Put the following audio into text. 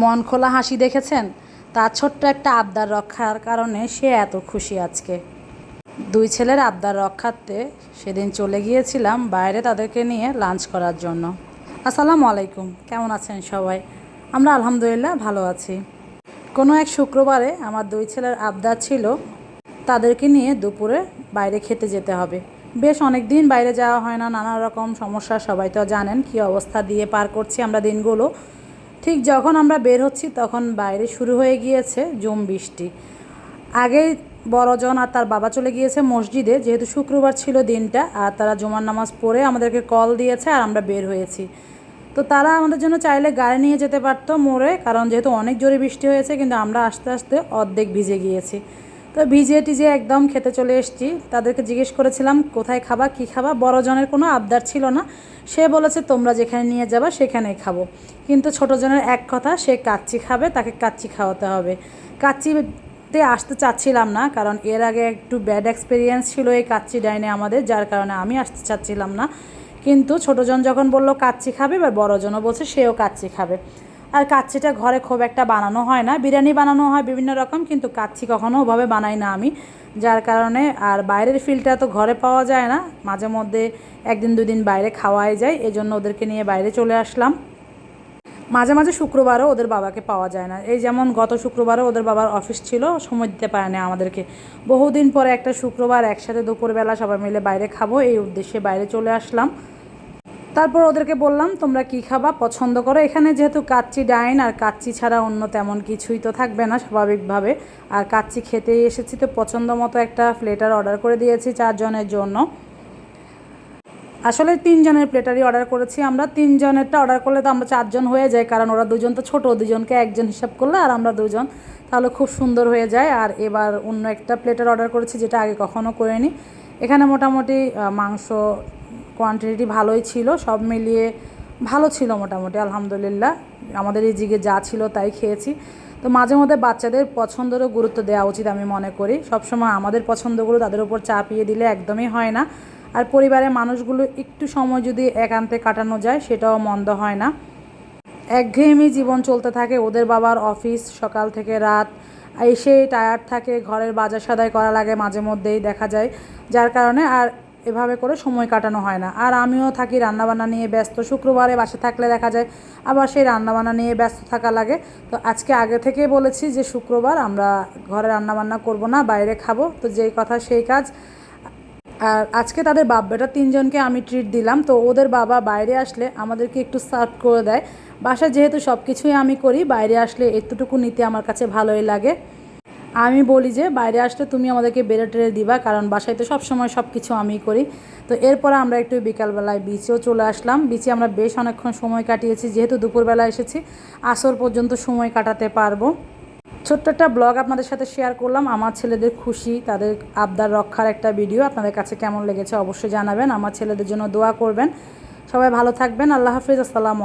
মন খোলা হাসি দেখেছেন? তার ছোট্ট একটা আবদার রক্ষার কারণে সে এত খুশি আজকে। দুই ছেলের আবদার রক্ষার্থে সেদিন চলে গিয়েছিলাম বাইরে তাদেরকে নিয়ে লাঞ্চ করার জন্য। আসসালামু আলাইকুম, কেমন আছেন সবাই? আমরা আলহামদুলিল্লাহ ভালো আছি। কোনো এক শুক্রবারে আমার দুই ছেলের আবদার ছিল, তাদেরকে নিয়ে দুপুরে বাইরে খেতে যেতে হবে। বেশ অনেক দিন বাইরে যাওয়া হয় না, নানা রকম সমস্যা, সবাই তো জানেন কি অবস্থা দিয়ে পার করছি আমরা দিনগুলো। ঠিক যখন আমরা বের হচ্ছি তখন বাইরে শুরু হয়ে গিয়েছে জুম বৃষ্টি। আগে বড়জন আর তার বাবা চলে গিয়েছে মসজিদে, যেহেতু শুক্রবার ছিল দিনটা আর তারা জুমার নামাজ পড়ে আমাদেরকে কল দিয়েছে আর আমরা বের হয়েছি। তো তারা আমাদের জন্য চাইলে গাড়ি নিয়ে যেতে পারতো মোড়ে, কারণ যেহেতু অনেক জোরে বৃষ্টি হয়েছে, কিন্তু আমরা আস্তে আস্তে অর্ধেক ভিজে গিয়েছি। তো ভিজে টিজে একদম খেতে চলে এসেছি। তাদেরকে জিজ্ঞেস করেছিলাম, কোথায় খাবা, কী খাবা? বড়জনের কোনো আবদার ছিল না। সে বলেছে, তোমরা যেখানে নিয়ে যাবা, সেখানেই খাব। কিন্তু ছোটোজনের এক কথা, সে কাচ্চি খাবে, তাকে কাচ্চি খাওয়াতে হবে। কাচ্চিতে আসতে চাচ্ছিলাম না, কারণ এর আগে একটু ব্যাড এক্সপিরিয়েন্স ছিল এই কাচ্চি ডাইনে আমাদের, যার কারণে আমি আসতে চাচ্ছিলাম না। কিন্তু ছোটোজন যখন বলল, কাচ্চি খাবে? এবার বড়জনও বলছে, সেও কাচ্চি খাবে। আর কাচ্চিটা ঘরে খুব একটা বানানো হয় না। বিরিয়ানি বানানো হয় বিভিন্ন রকম, কিন্তু কাচ্চি কখনো ওভাবে বানাই না আমি। যার কারণে আর বাইরের ফিলটা তো ঘরে পাওয়া যায় না। মাঝে মধ্যে একদিন, দুদিন বাইরে খাওয়াই যায়। এই জন্য ওদেরকে নিয়ে বাইরে চলে আসলাম। মাঝে মাঝে শুক্রবারও ওদের বাবাকে পাওয়া যায় না। এই যেমন গত শুক্রবারও ওদের বাবার অফিস ছিল, সময় দিতে পারে না আমাদেরকে। বহুদিন পরে একটা শুক্রবার একসাথে দুপুরবেলা সবাই মিলে বাইরে খাব, এই উদ্দেশ্যে বাইরে চলে আসলাম। তারপর ওদেরকে বললাম, তোমরা কি খাবা? পছন্দ করো। এখানে যেহেতু কাচ্চি ডাইন আর কাচ্চি ছাড়া অন্য তেমন কিছুই তো থাকবে না স্বাভাবিকভাবে। আর কাচ্চি খেতেই এসেছি তো পছন্দ মতো একটা প্লেটার অর্ডার করে দিয়েছি চারজনের জন্য। আসলে তিনজনের প্লেটারই অর্ডার করেছি আমরা। তিনজনেরটা অর্ডার করলে তো আমরা চারজন হয়ে যায় কারণ ওরা দুজন তো ছোটো, দুজনকে একজন হিসাব করলে আর আমরা দুজন। তাহলে খুব সুন্দর হয়ে যায়। আর এবার অন্য একটা প্লেটার অর্ডার করেছি যেটা আগে কখনো করিনি। এখানে মোটামুটি মাংস কোয়ান্টিটি ভালোই ছিল, সব মিলিয়ে ভালো ছিল মোটামুটি, আলহামদুলিল্লাহ। আমাদের এই জিগে যা ছিল তাই খেয়েছি। তো মাঝে মধ্যে বাচ্চাদের পছন্দেরও গুরুত্ব দেওয়া উচিত আমি মনে করি। সবসময় আমাদের পছন্দগুলো তাদের উপর চাপিয়ে দিলে একদমই হয় না। আর পরিবারের মানুষগুলো একটু সময় যদি একান্তে কাটানো যায়, সেটাও মন্দ হয় না। একঘেয়েমি জীবন চলতে থাকে, ওদের বাবার অফিস সকাল থেকে রাত, এসে টায়ার্ড থাকে, ঘরের বাজার সাদাই করা লাগে মাঝে মধ্যেই দেখা যায়, যার কারণে। আর এভাবে করে সময় কাটানো হয় না। আর আমিও থাকি রান্নাবান্না নিয়ে ব্যস্ত। শুক্রবারে বাসে থাকলে দেখা যায় আবার সেই রান্নাবান্না নিয়ে ব্যস্ত থাকা লাগে। তো আজকে আগে থেকেই বলেছি যে শুক্রবার আমরা ঘরে রান্নাবান্না করব না, বাইরে খাব। তো যেই কথা সেই কাজ। আর আজকে তাদের বাপ বেটা তিনজনকে আমি ট্রিট দিলাম। তো ওদের বাবা বাইরে আসলে আমাদেরকে একটু সার্ভ করে দেয়। বাসায় যেহেতু সব কিছুই আমি করি, বাইরে আসলে এতটুকু নিতে আমার কাছে ভালোই লাগে। আমি বলি যে বাইরে আসলে তুমি আমাদেরকে বেড়ে টেড়ে দিবা, কারণ বাসায় তো সবসময় সব কিছু আমি করি। তো এরপর আমরা একটু বিকালবেলায় বিচেও চলে আসলাম। বিচে আমরা বেশ অনেকক্ষণ সময় কাটিয়েছি, যেহেতু দুপুরবেলা এসেছি, আসর পর্যন্ত সময় কাটাতে পারব। ছোট্ট একটা ব্লগ আপনাদের সাথে শেয়ার করলাম। আমার ছেলেদের খুশি, তাদের আবদার রক্ষার একটা ভিডিও আপনাদের কাছে কেমন লেগেছে অবশ্যই জানাবেন। আমার ছেলেদের জন্য দোয়া করবেন। সবাই ভালো থাকবেন। আল্লাহ হাফিজ। আসসালাম